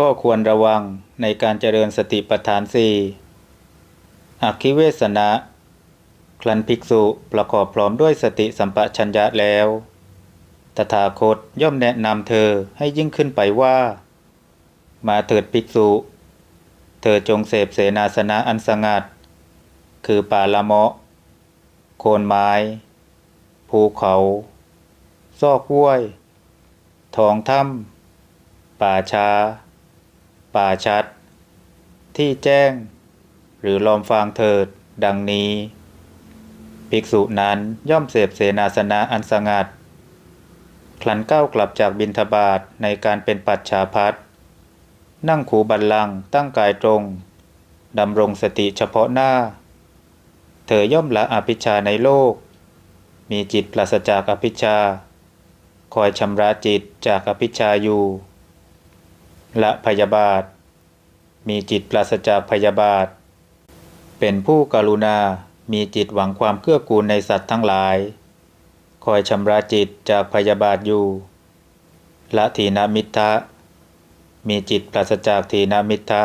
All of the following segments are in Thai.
ข้อควรระวังในการเจริญสติปัฏฐานสี่อักขิเวสนะ คลันภิกษุประกอบพร้อมด้วยสติสัมปชัญญะแล้ว ตถาคตย่อมแนะนำเธอให้ยิ่งขึ้นไปว่า มาเถิดภิกษุ เธอจงเสพเสนาสนะอันสงัด คือป่าละเมาะ โคนไม้ ภูเขา ซอกห้วย ทองถ้ำป่าช้า ป่าชัด ที่แจ้ง หรือลอมฟางเถิด ดังนี้ ภิกษุนั้นย่อมเสพเสนาสนะอันสงัด คลันก้าวกลับจากบินทบาทในการเป็นปัจฉาพัดนั่งขูบันลังตั้งกายตรงดำรงสติเฉพาะหน้า เธอย่อมละอภิชาในโลก มีจิตปราศจากอภิชา คอยชำระจิตจากอภิชาอยู่ ละพยาบาท มีจิตปราศจากพยาบาท เป็นผู้กรุณา มีจิตหวังความเกื้อกูลในสัตว์ทั้งหลาย คอยชำระจิตจากพยาบาทอยู่ ละทีนามิทะ มีจิตปราศจากทีนามิทะ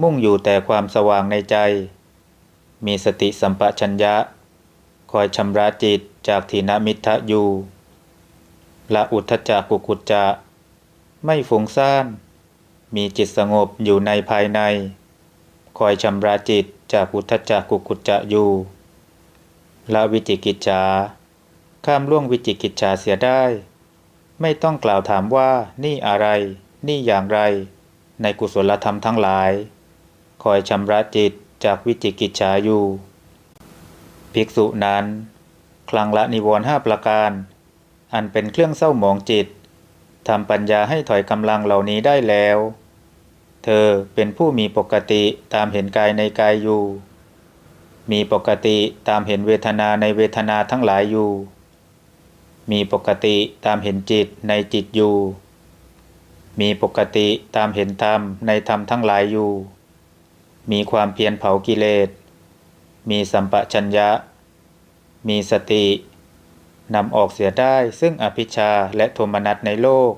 มุ่งอยู่แต่ความสว่างในใจ มีสติสัมปชัญญะ คอยชำระจิตจากทีนามิทะอยู่ ละอุทธจักกุกุจจะ ไม่ฟุ้งซ่าน มีจิตสงบอยู่ในภายใน คอยชำระจิตจากอุทธจักกุกุจจะอยู่ละวิจิกิจฉาข้ามล่วงวิจิกิจฉาเสียได้ ไม่ต้องกล่าวถามว่านี่อะไร นี่อย่างไร ในกุศลธรรมทั้งหลาย คอยชำระจิตจากวิจิกิจฉาอยู่ ภิกษุนั้น คลังละนิวรณ์ห้าประการ อันเป็นเครื่องเศร้าหมองจิตทำปัญญาให้ถอยกำลังเหล่านี้ได้แล้ว เธอเป็นผู้มีปกติตามเห็นกายในกายอยู่ มีปกติตามเห็นเวทนาในเวทนาทั้งหลายอยู่ มีปกติตามเห็นจิตในจิตอยู่ มีปกติตามเห็นธรรมในธรรมทั้งหลายอยู่ มีความเพียรเผากิเลส มีสัมปชัญญะ มีสตินำออกเสียได้ซึ่งอภิชาและโทมนัสในโลก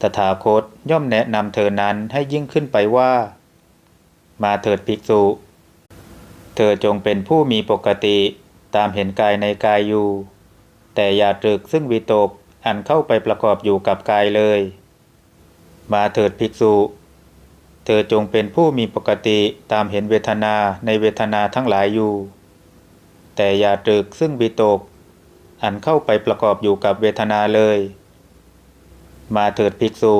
ตถาคตย่อมแนะนำเธอนั้นให้ยิ่งขึ้นไปว่า มาเถิดภิกษุ เธอจงเป็นผู้มีปกติตามเห็นกายในกายอยู่ แต่อย่าตรึกซึ่งวิตกอันเข้าไปประกอบอยู่กับกายเลย มาเถิดภิกษุ เธอจงเป็นผู้มีปกติตามเห็นเวทนาในเวทนาทั้งหลายอยู่ แต่อย่าตรึกซึ่งวิตกอันเข้าไปประกอบอยู่กับเวทนาเลย มาเถิดภิกษุ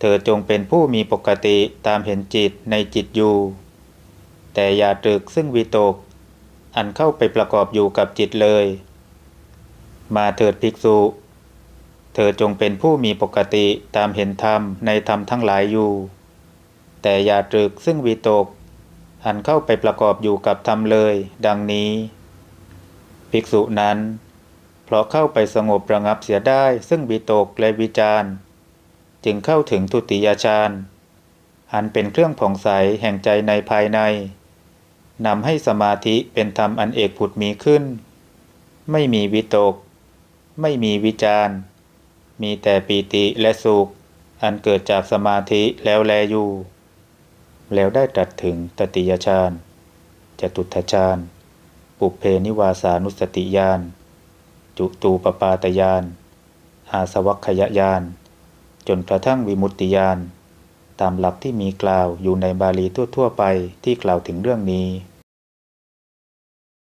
เธอจงเป็นผู้มีปกติตามเห็นจิตในจิตอยู่ แต่อย่าตรึกซึ่งวิตก อันเข้าไปประกอบอยู่กับจิตเลย มาเถิดภิกษุ เธอจงเป็นผู้มีปกติตามเห็นธรรมในธรรมทั้งหลายอยู่ แต่อย่าตรึกซึ่งวิตก อันเข้าไปประกอบอยู่กับธรรมเลย ดังนี้ ภิกษุนั้น เพราะเข้าไปสงบระงับเสียได้ซึ่งวิตกและวิจารจึงเข้าถึงทุติยฌานอันเป็นเครื่องผ่องใสแห่งใจในภายในนำให้สมาธิเป็นธรรมอันเอกผุดมีขึ้น ไม่มีวิตก ไม่มีวิจารมีแต่ปีติและสุข อันเกิดจากสมาธิแล้วแลอยู่ แล้วได้ตรัสถึงตติยฌานจตุทฌานปุเพนิวาสานุสติญาณ จุตูปปาตยาน อาสวัคขยาน จนกระทั่งวิมุตติยาน ตามหลักที่มีกล่าวอยู่ในบาลีทั่วๆไปที่กล่าวถึงเรื่องนี้